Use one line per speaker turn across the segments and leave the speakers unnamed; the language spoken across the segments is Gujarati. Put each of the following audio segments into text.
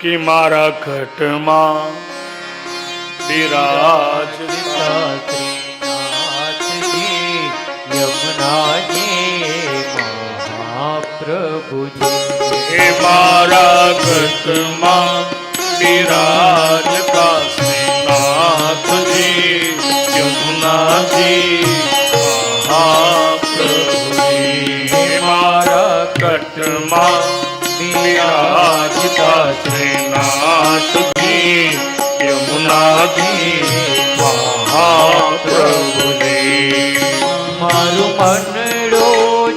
કે મારા ઘટમાં બિરાજ પ્રભુજી મારા ઘટમાં બિરાજતા શ્રીનાથજી યમુનાજી મહાપ્રભુજી. મારા ઘટમાં બિરાજતા શ્રીનાથજી યમુનાજી મહાપ્રભુજી
મારું મનડો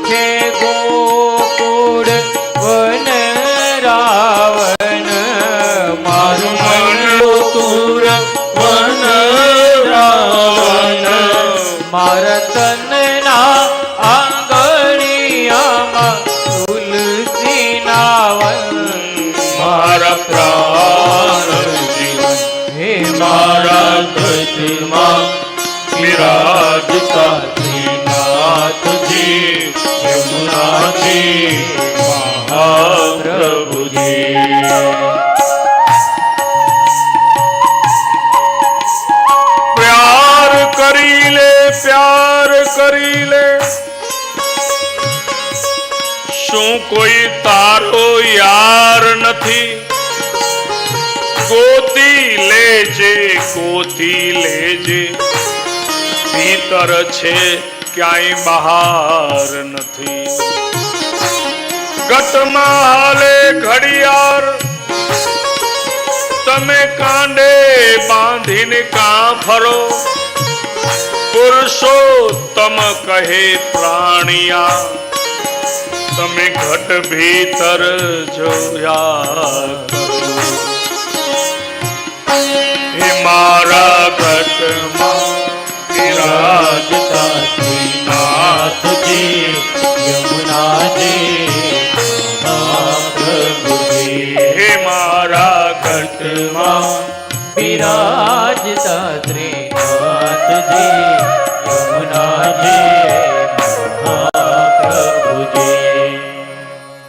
છે ગોકુળ, વન રાવણ. મારું મનડો તુર, વન મારા તનના
મારા પ્રાણ જીવન.
હે
મારા ગતિમાં વિરાજતા નાથજી યમુનાજી મહાપ્રભુજી. પ્યાર કરી લે પ્યાર કરી લે. શું કોઈ તારો યાર નથી? ગોતી લેજે ગોતી લેજે? ભીતર છે ક્યાંય બહાર નથી. ગટમાં હાલે ઘડિયાળ, તમે કાંડે બાંધીને કાં ફરો? પુરુષોત્તમ કહે પ્રાણિયા, તમે ઘટ ભીતર જોયા ઘટમાં વિરાજતા શ્રીનાથજી
યમુનાજી. મહાપ્રભુજી
હે મારા ઘટમાં.
વિરાજતા શ્રીનાથજી યમુનાજી.